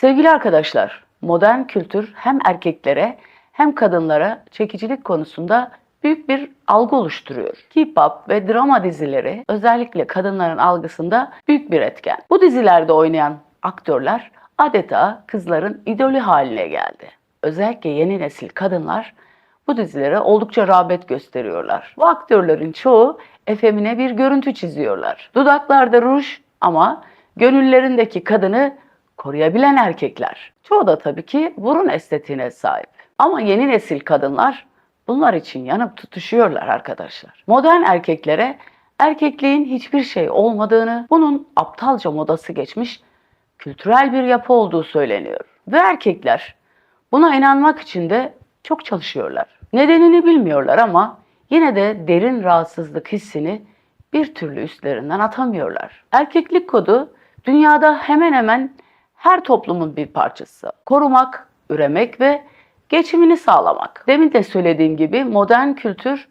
Sevgili arkadaşlar, modern kültür hem erkeklere hem kadınlara çekicilik konusunda büyük bir algı oluşturuyor. K-pop ve drama dizileri özellikle kadınların algısında büyük bir etken. Bu dizilerde oynayan aktörler adeta kızların idolü haline geldi. Özellikle yeni nesil kadınlar bu dizilere oldukça rağbet gösteriyorlar. Bu aktörlerin çoğu efemine bir görüntü çiziyorlar. Dudaklarda ruj ama gönüllerindeki kadını koruyabilen erkekler. Çoğu da tabii ki burun estetiğine sahip. Ama yeni nesil kadınlar bunlar için yanıp tutuşuyorlar arkadaşlar. Modern erkeklere erkekliğin hiçbir şey olmadığını, bunun aptalca modası geçmiş kültürel bir yapı olduğu söyleniyor. Ve erkekler buna inanmak için de çok çalışıyorlar. Nedenini bilmiyorlar ama yine de derin rahatsızlık hissini bir türlü üstlerinden atamıyorlar. Erkeklik kodu dünyada hemen hemen her toplumun bir parçası. Korumak, üremek ve geçimini sağlamak. Demin de söylediğim gibi modern kültür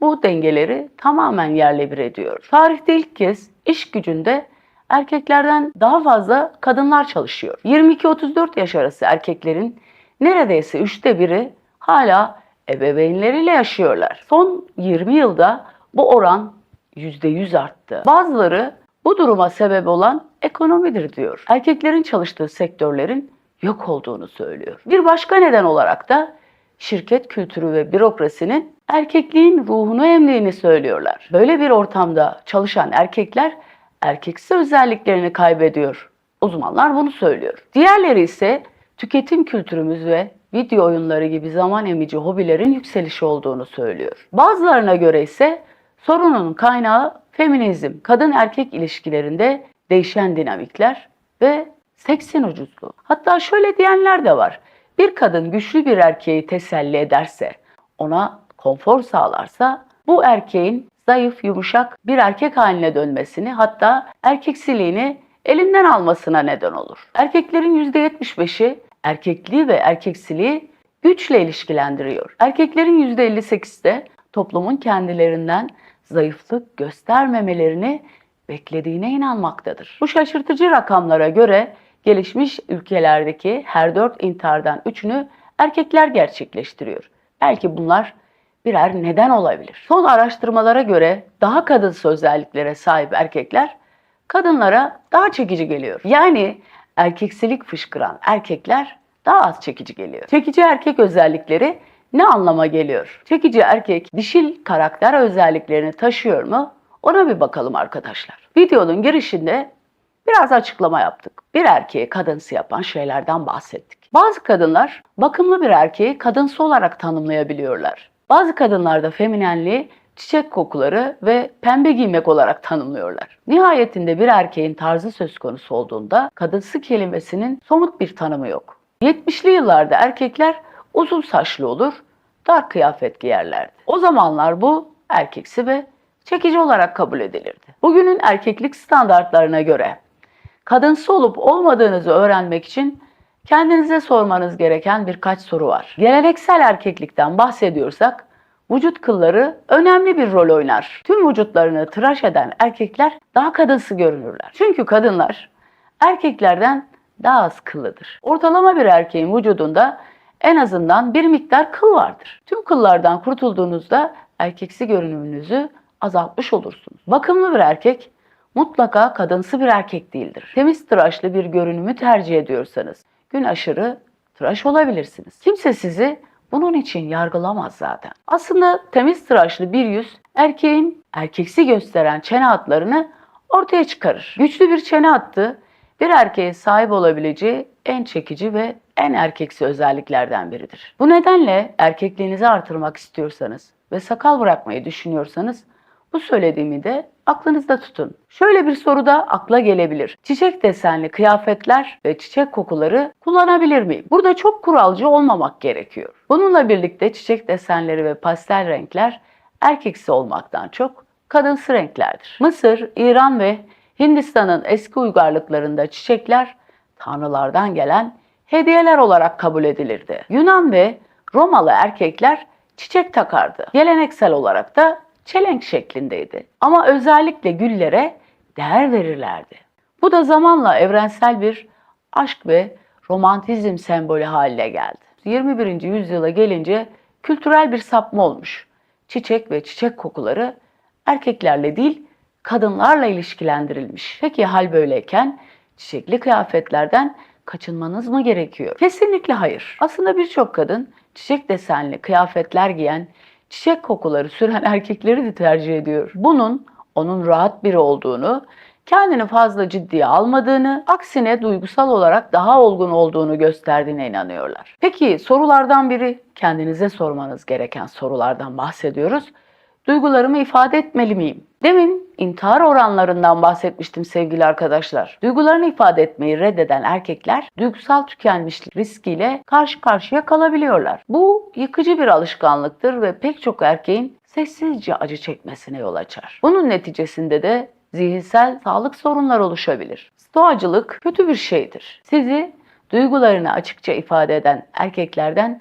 bu dengeleri tamamen yerle bir ediyor. Tarihte ilk kez iş gücünde erkeklerden daha fazla kadınlar çalışıyor. 22-34 yaş arası erkeklerin neredeyse üçte biri hala ebeveynleriyle yaşıyorlar. Son 20 yılda bu oran %100 arttı. Bazıları bu duruma sebep olan ekonomidir diyor. Erkeklerin çalıştığı sektörlerin yok olduğunu söylüyor. Bir başka neden olarak da şirket kültürü ve bürokrasinin erkekliğin ruhunu emdiğini söylüyorlar. Böyle bir ortamda çalışan erkekler erkeksi özelliklerini kaybediyor. Uzmanlar bunu söylüyor. Diğerleri ise tüketim kültürümüz ve video oyunları gibi zaman emici hobilerin yükselişi olduğunu söylüyor. Bazılarına göre ise sorunun kaynağı feminizm, kadın erkek ilişkilerinde değişen dinamikler ve seksin ucuzluğu. Hatta şöyle diyenler de var. Bir kadın güçlü bir erkeği teselli ederse, ona konfor sağlarsa bu erkeğin zayıf, yumuşak bir erkek haline dönmesini hatta erkeksiliğini elinden almasına neden olur. Erkeklerin %75'i erkekliği ve erkeksiliği güçle ilişkilendiriyor. Erkeklerin %58'i de toplumun kendilerinden zayıflık göstermemelerini beklediğine inanmaktadır. Bu şaşırtıcı rakamlara göre gelişmiş ülkelerdeki her dört intihardan üçünü erkekler gerçekleştiriyor. Belki bunlar birer neden olabilir. Son araştırmalara göre daha kadınsı özelliklere sahip erkekler kadınlara daha çekici geliyor. Yani erkeksilik fışkıran erkekler daha az çekici geliyor. Çekici erkek özellikleri ne anlama geliyor? Çekici erkek dişil karakter özelliklerini taşıyor mu? Ona bir bakalım arkadaşlar. Videonun girişinde biraz açıklama yaptık. Bir erkeği kadınsı yapan şeylerden bahsettik. Bazı kadınlar bakımlı bir erkeği kadınsı olarak tanımlayabiliyorlar. Bazı kadınlar da feminenliği çiçek kokuları ve pembe giymek olarak tanımlıyorlar. Nihayetinde bir erkeğin tarzı söz konusu olduğunda kadınsı kelimesinin somut bir tanımı yok. 70'li yıllarda erkekler uzun saçlı olur, dar kıyafet giyerlerdi. O zamanlar bu erkeksi ve çekici olarak kabul edilirdi. Bugünün erkeklik standartlarına göre kadınsı olup olmadığınızı öğrenmek için kendinize sormanız gereken birkaç soru var. Geleneksel erkeklikten bahsediyorsak vücut kılları önemli bir rol oynar. Tüm vücutlarını tıraş eden erkekler daha kadınsı görünürler. Çünkü kadınlar erkeklerden daha az kıllıdır. Ortalama bir erkeğin vücudunda en azından bir miktar kıl vardır. Tüm kıllardan kurtulduğunuzda erkeksi görünümünüzü azaltmış olursunuz. Bakımlı bir erkek mutlaka kadınsı bir erkek değildir. Temiz tıraşlı bir görünümü tercih ediyorsanız gün aşırı tıraş olabilirsiniz. Kimse sizi bunun için yargılamaz zaten. Aslında temiz tıraşlı bir yüz erkeğin erkeksi gösteren çene hatlarını ortaya çıkarır. Güçlü bir çene hattı bir erkeğe sahip olabileceği en çekici ve en erkeksi özelliklerden biridir. Bu nedenle erkekliğinizi artırmak istiyorsanız ve sakal bırakmayı düşünüyorsanız bu söylediğimi de aklınızda tutun. Şöyle bir soru da akla gelebilir. Çiçek desenli kıyafetler ve çiçek kokuları kullanabilir miyim? Burada çok kuralcı olmamak gerekiyor. Bununla birlikte çiçek desenleri ve pastel renkler erkeksi olmaktan çok kadınsı renklerdir. Mısır, İran ve Hindistan'ın eski uygarlıklarında çiçekler tanrılardan gelen hediyeler olarak kabul edilirdi. Yunan ve Romalı erkekler çiçek takardı. Geleneksel olarak da çelenk şeklindeydi. Ama özellikle güllere değer verirlerdi. Bu da zamanla evrensel bir aşk ve romantizm sembolü haline geldi. 21. yüzyıla gelince kültürel bir sapma olmuş. Çiçek ve çiçek kokuları erkeklerle değil kadınlarla ilişkilendirilmiş. Peki hal böyleyken çiçekli kıyafetlerden kaçınmanız mı gerekiyor? Kesinlikle hayır. Aslında birçok kadın çiçek desenli kıyafetler giyen, çiçek kokuları süren erkekleri de tercih ediyor. Bunun onun rahat biri olduğunu, kendini fazla ciddiye almadığını, aksine duygusal olarak daha olgun olduğunu gösterdiğine inanıyorlar. Peki sorulardan biri kendinize sormanız gereken sorulardan bahsediyoruz. Duygularımı ifade etmeli miyim? Demin intihar oranlarından bahsetmiştim sevgili arkadaşlar. Duygularını ifade etmeyi reddeden erkekler duygusal tükenmişlik riskiyle karşı karşıya kalabiliyorlar. Bu yıkıcı bir alışkanlıktır ve pek çok erkeğin sessizce acı çekmesine yol açar. Bunun neticesinde de zihinsel sağlık sorunları oluşabilir. Stoacılık kötü bir şeydir. Sizi duygularını açıkça ifade eden erkeklerden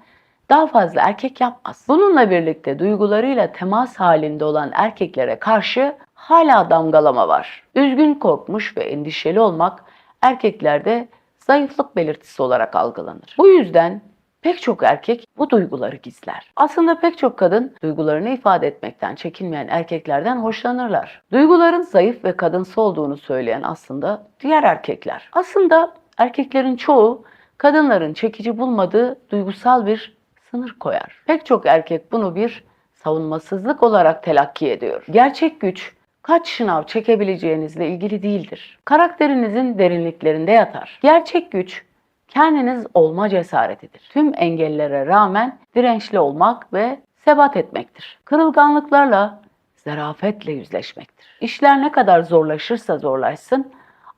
daha fazla erkek yapmaz. Bununla birlikte duygularıyla temas halinde olan erkeklere karşı hala damgalama var. Üzgün, korkmuş ve endişeli olmak erkeklerde zayıflık belirtisi olarak algılanır. Bu yüzden pek çok erkek bu duyguları gizler. Aslında pek çok kadın duygularını ifade etmekten çekinmeyen erkeklerden hoşlanırlar. Duyguların zayıf ve kadınsı olduğunu söyleyen aslında diğer erkekler. Aslında erkeklerin çoğu kadınların çekici bulmadığı duygusal bir sınır koyar. Pek çok erkek bunu bir savunmasızlık olarak telakki ediyor. Gerçek güç kaç şınav çekebileceğinizle ilgili değildir. Karakterinizin derinliklerinde yatar. Gerçek güç kendiniz olma cesaretidir. Tüm engellere rağmen dirençli olmak ve sebat etmektir. Kırılganlıklarla zarafetle yüzleşmektir. İşler ne kadar zorlaşırsa zorlaşsın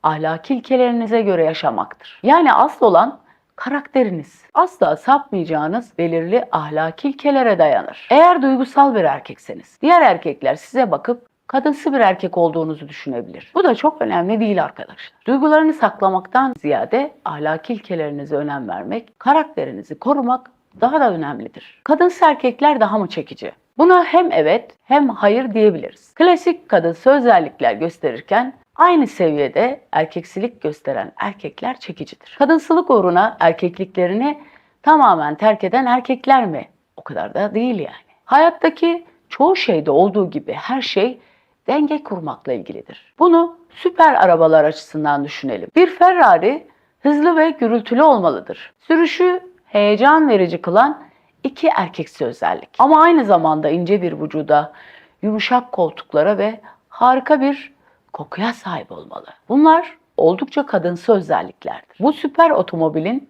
ahlaki ilkelerinize göre yaşamaktır. Yani asıl olan karakteriniz. Asla sapmayacağınız belirli ahlaki ilkelere dayanır. Eğer duygusal bir erkekseniz, diğer erkekler size bakıp kadınsı bir erkek olduğunuzu düşünebilir. Bu da çok önemli değil arkadaşlar. Duygularını saklamaktan ziyade ahlaki ilkelerinize önem vermek, karakterinizi korumak daha da önemlidir. Kadınsı erkekler daha mı çekici? Buna hem evet hem hayır diyebiliriz. Klasik kadınsı özellikler gösterirken aynı seviyede erkeksilik gösteren erkekler çekicidir. Kadınsılık uğruna erkekliklerini tamamen terk eden erkekler mi? O kadar da değil yani. Hayattaki çoğu şeyde olduğu gibi her şey denge kurmakla ilgilidir. Bunu süper arabalar açısından düşünelim. Bir Ferrari hızlı ve gürültülü olmalıdır. Sürüşü heyecan verici kılan iki erkeksi özellik. Ama aynı zamanda ince bir vücuda, yumuşak koltuklara ve harika bir kokuya sahip olmalı. Bunlar oldukça kadınsı özelliklerdir. Bu süper otomobilin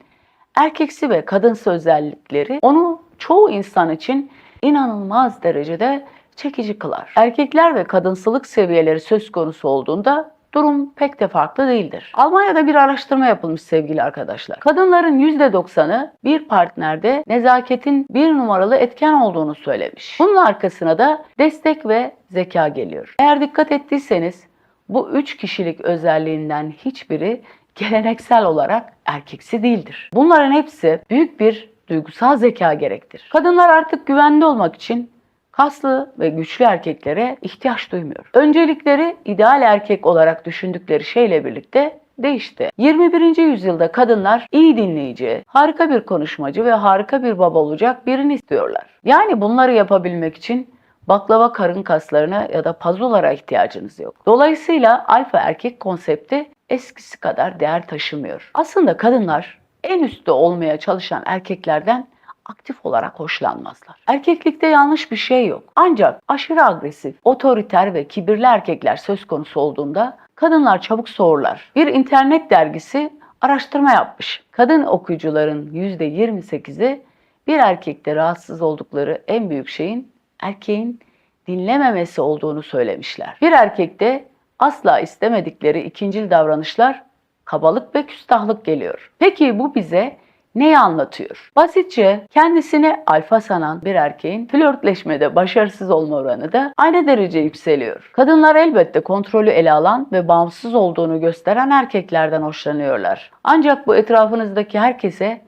erkeksi ve kadınsı özellikleri onu çoğu insan için inanılmaz derecede çekici kılar. Erkekler ve kadınsılık seviyeleri söz konusu olduğunda durum pek de farklı değildir. Almanya'da bir araştırma yapılmış sevgili arkadaşlar. Kadınların %90'ı bir partnerde nezaketin bir numaralı etken olduğunu söylemiş. Bunun arkasına da destek ve zeka geliyor. Eğer dikkat ettiyseniz bu üç kişilik özelliğinden hiçbiri geleneksel olarak erkeksi değildir. Bunların hepsi büyük bir duygusal zeka gerektirir. Kadınlar artık güvende olmak için kaslı ve güçlü erkeklere ihtiyaç duymuyor. Öncelikleri ideal erkek olarak düşündükleri şeyle birlikte değişti. 21. yüzyılda kadınlar iyi dinleyici, harika bir konuşmacı ve harika bir baba olacak birini istiyorlar. Yani bunları yapabilmek için baklava karın kaslarına ya da pazulara ihtiyacınız yok. Dolayısıyla alfa erkek konsepti eskisi kadar değer taşımıyor. Aslında kadınlar en üstte olmaya çalışan erkeklerden aktif olarak hoşlanmazlar. Erkeklikte yanlış bir şey yok. Ancak aşırı agresif, otoriter ve kibirli erkekler söz konusu olduğunda kadınlar çabuk soğurlar. Bir internet dergisi araştırma yapmış. Kadın okuyucuların %28'i bir erkekte rahatsız oldukları en büyük şeyin erkeğin dinlememesi olduğunu söylemişler. Bir erkekte asla istemedikleri ikincil davranışlar kabalık ve küstahlık geliyor. Peki bu bize neyi anlatıyor? Basitçe kendisini alfa sanan bir erkeğin flörtleşmede başarısız olma oranı da aynı derece yükseliyor. Kadınlar elbette kontrolü ele alan ve bağımsız olduğunu gösteren erkeklerden hoşlanıyorlar. Ancak bu etrafınızdaki herkese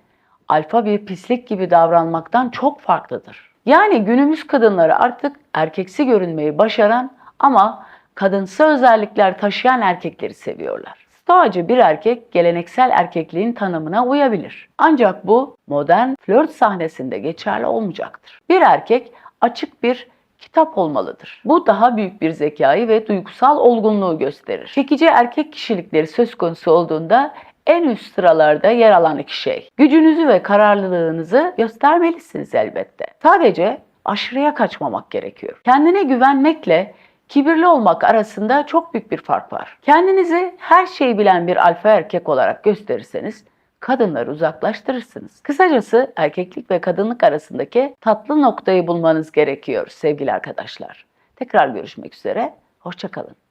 alfa bir pislik gibi davranmaktan çok farklıdır. Yani günümüz kadınları artık erkeksi görünmeyi başaran ama kadınsı özellikler taşıyan erkekleri seviyorlar. Stoacı bir erkek geleneksel erkekliğin tanımına uyabilir. Ancak bu modern flört sahnesinde geçerli olmayacaktır. Bir erkek açık bir kitap olmalıdır. Bu daha büyük bir zekayı ve duygusal olgunluğu gösterir. Çekici erkek kişilikleri söz konusu olduğunda en üst sıralarda yer alan iki şey. Gücünüzü ve kararlılığınızı göstermelisiniz elbette. Sadece aşırıya kaçmamak gerekiyor. Kendine güvenmekle kibirli olmak arasında çok büyük bir fark var. Kendinizi her şeyi bilen bir alfa erkek olarak gösterirseniz kadınları uzaklaştırırsınız. Kısacası erkeklik ve kadınlık arasındaki tatlı noktayı bulmanız gerekiyor sevgili arkadaşlar. Tekrar görüşmek üzere, hoşçakalın.